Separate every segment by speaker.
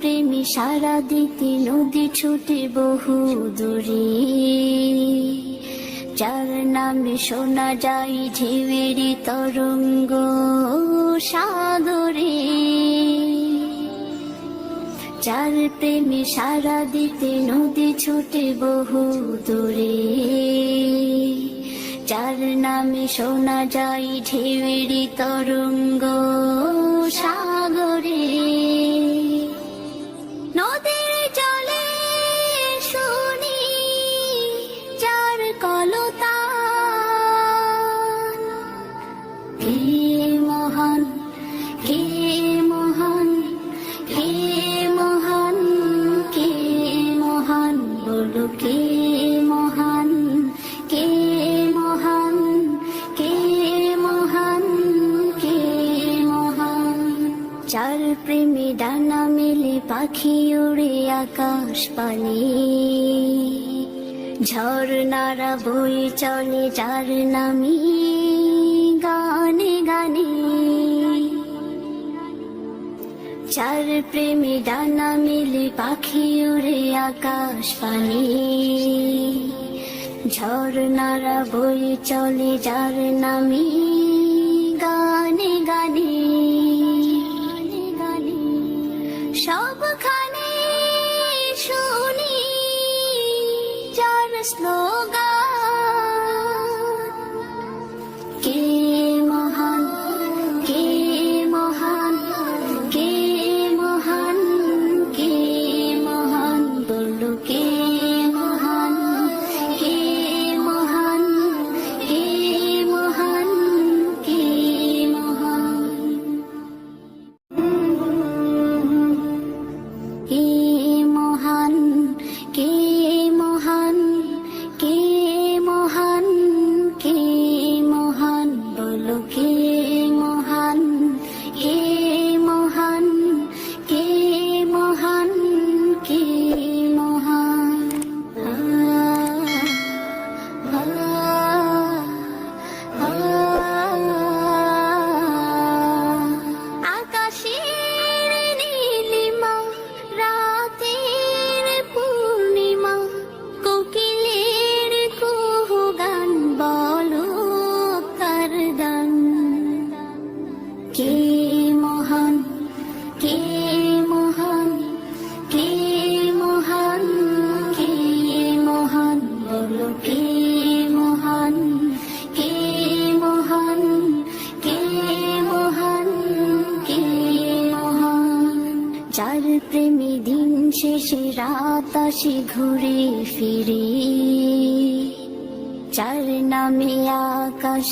Speaker 1: প্রেমী সারা দিতে নদী ছুটে বহু দূরে। যার নামে শোনা যায় ঢেউয়েরই তরঙ্গ সাগরে। চার প্রেমে সারা দিতে নদী ছুটে বহু দূরে। যার নামে শোনা যায় ঢেউয়েরই তরঙ্গ সাগরে। বলো, কে মহান কে মহান কে মহান কে মহান? চার প্রেমী ডানা মেলে পাখি উড়ে আকাশ পানে। নারা বই চলে যার নামি চার প্রেমী ডানা মিলে পাখি উড়ে আকাশ পানে। ঝর্ণারা বই চলে যার নামি গানে গানে গানে। সবখানে শুনি যার স্লোগান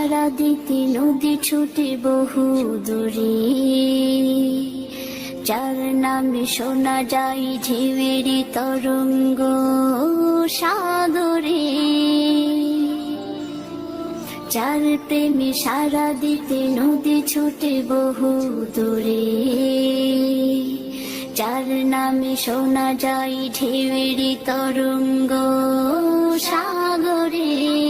Speaker 1: সারা দিতে নদী ছুটে বহু দূরে। যার নামে শোনা যায় ঢেউয়েরি তরঙ্গ সাগরে। যার প্রেমে সারা দিতে নদী ছুটে বহু দূরে। যার নামে শোনা যায় ঢেউয়েরি তরঙ্গ সাগরে।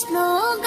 Speaker 1: ശ്ലോക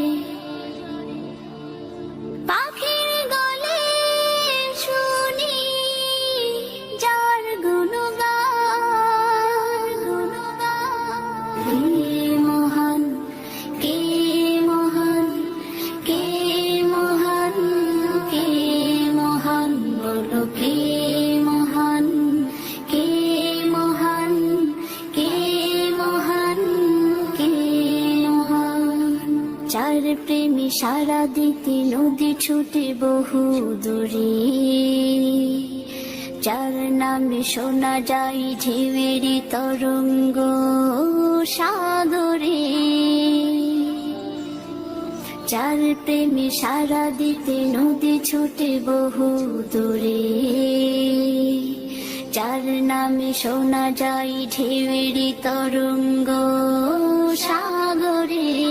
Speaker 1: চার প্রেমী সারা দিতে নদী ছুটে বহু দূরে। যার নামে শোনা যায় ঢেউয়েরি তরঙ্গ সাগরে। যার প্রেমে সারা দিতে নদী ছুটে বহু দূরে। যার নামে শোনা যায় ঢেউয়েরি তরঙ্গ সাগরে।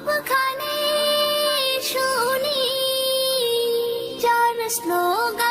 Speaker 1: slogan.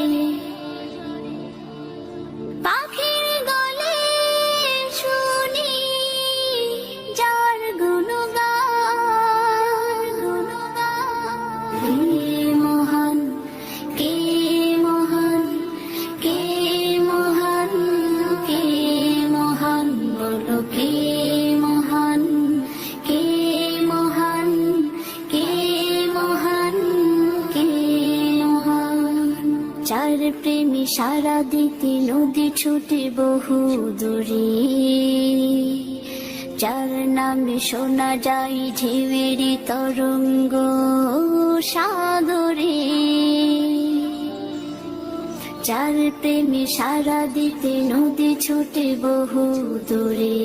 Speaker 1: সারা দিতে নদী ছুটে বহু দূরে। যার নামে শোনা যায় ঢেউয়েরই তরঙ্গ সাগরে। যার প্রেমে সারা দিতে নদী ছুটে বহু দূরে।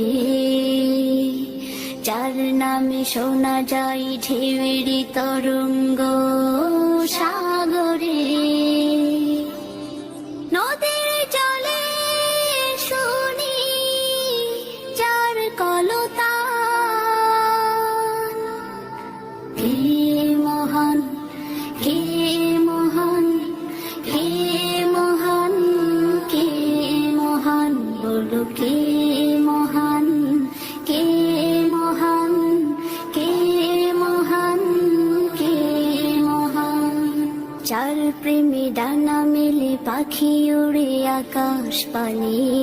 Speaker 1: যার নামে শোনা যায় ঢেউয়েরই তরঙ্গ সাগরে। পুষ্পানী।